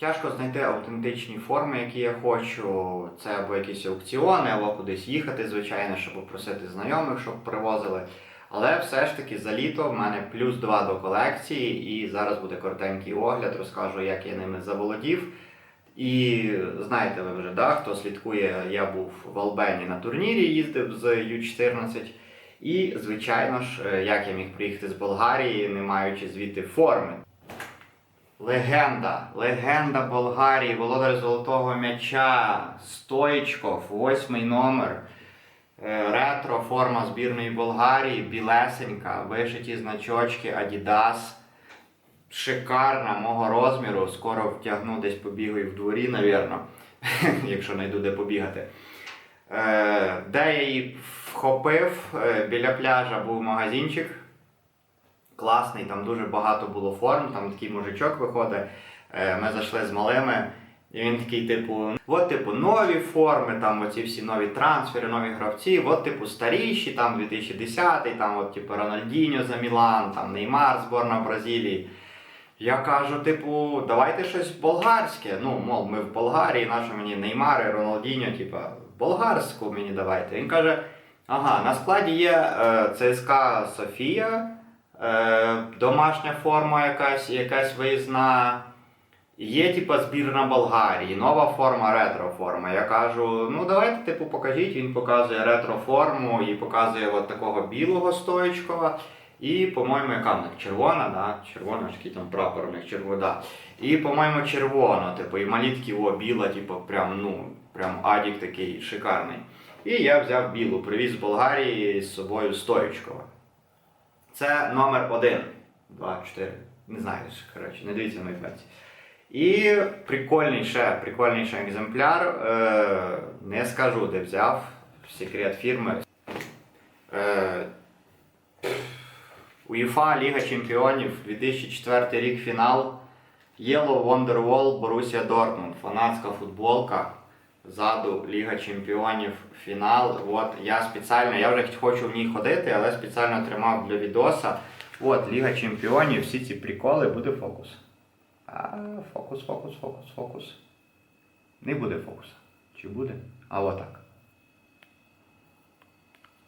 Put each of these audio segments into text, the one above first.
Тяжко знайти автентичні форми, які я хочу. Це або якісь аукціони, або кудись їхати, звичайно, щоб попросити знайомих, щоб привозили. Але все ж таки за літо в мене плюс два до колекції, і зараз буде коротенький огляд, розкажу, як я ними заволодів. І знаєте ви вже, да, хто слідкує, я був в Албені на турнірі, їздив з Ю-14. І, звичайно ж, е, як я міг приїхати з Болгарії, не маючи звідти форми. Легенда, легенда Болгарії, володар золотого м'яча, Стоїчков, восьмий номер. Е, Ретро форма збірної Болгарії, білесенька, вишиті значочки Adidas. Шикарна мого розміру. Скоро втягну десь побігаю в дворі, навірно, якщо знайду де побігати. Е, Де я її вхопив, е, біля пляжа був магазинчик. Класний, там дуже багато було форм, там такий мужичок виходить. Е, Ми зайшли з малими. І він такий, типу, от, типу, нові форми, там оці всі нові трансфери, нові гравці, от, типу, старіші, там 2010, там, от, типу, Рональдіньо за Мілан, там Неймар, зборна Бразилії. Я кажу, типу, давайте щось болгарське. Ну, мов, ми в Болгарії, нащо мені Неймар і Роналдіньо, типу, болгарську мені давайте. Він каже: ага, на складі є е, ЦСКА Софія, домашня форма якась, якась виїзна. Є типа збірна Болгарії, нова форма, ретро форма. Я кажу, ну давайте типу покажіть. Він показує ретро форму і показує от такого білого стоїчкова. І, по-моєму, яка в них червона, да? червона, який там прапор у них червона. Да. І, по-моєму, червона, типу, і малі такі, о, біла, типу, прям, ну, прям адік такий шикарний. І я взяв білу, привіз з Болгарії з собою стоїчкова. Це номер один. Два, чотири. Не знаю, коротше, не дивіться на феці. І прикольний ще, екземпляр. Е, не скажу, де взяв. Секрет фірми. Е, УЄФА Ліга Чемпіонів 2004 рік фінал. Yellow Wonderwall Борусія Дортмунд. Фанатська футболка. Ззаду Ліга Чемпіонів фінал. От я спеціально, я вже хочу в ній ходити, але спеціально тримав для відоса. От Ліга Чемпіонів, всі ці приколи, буде фокус. А, фокус, фокус, фокус, фокус. Не буде фокуса. Чи буде? А отак.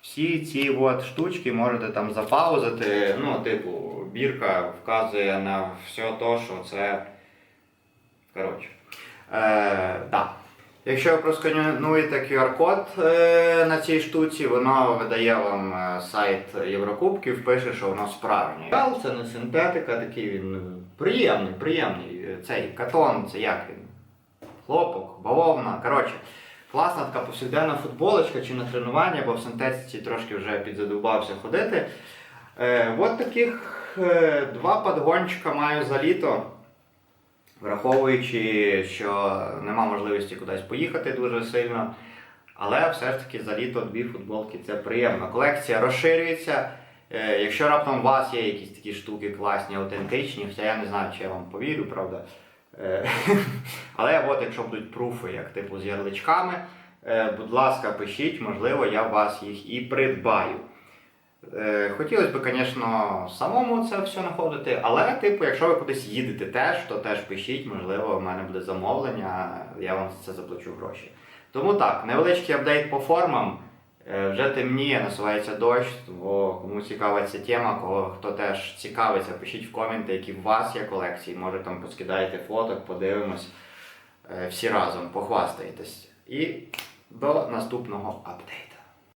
Всі ці от штучки можете там запаузити. Ну, типу, бірка вказує на все то, що це. Коротше. Е, да. Якщо ви проскануєте QR-код е, на цій штуці, воно видає вам е, сайт Єврокубків, пише, що воно справжнє. Це не синтетика, такий він е, приємний, приємний. Цей катон, це як він? Хлопок, бавовна. Коротше, класна така повсякденна футболочка чи на тренування, бо в синтетиці трошки вже підзадовбався ходити. Е, от таких е, два подгончика маю за літо. Враховуючи, що нема можливості кудись поїхати дуже сильно. Але все ж таки за літо дві футболки це приємно. Колекція розширюється. Е, Якщо раптом у вас є якісь такі штуки класні, автентичні, хоча я не знаю, чи я вам повірю, правда. Е, Але от якщо будуть пруфи, як типу з ярличками, е, будь ласка, пишіть, можливо, я вас їх і придбаю. Е, Хотілося б, звісно, самому це все знаходити, але, типу, якщо ви кудись їдете теж, то теж пишіть, можливо, в мене буде замовлення, я вам це заплачу гроші. Тому так, невеличкий апдейт по формам. Е, Вже темніє, насувається дощ, бо кому цікава ця тема, кого хто теж цікавиться, пишіть в коменти, які у вас є колекції. Може там поскидаєте фоток, подивимось Е, всі разом, похвастаєтесь. І до наступного апдейту.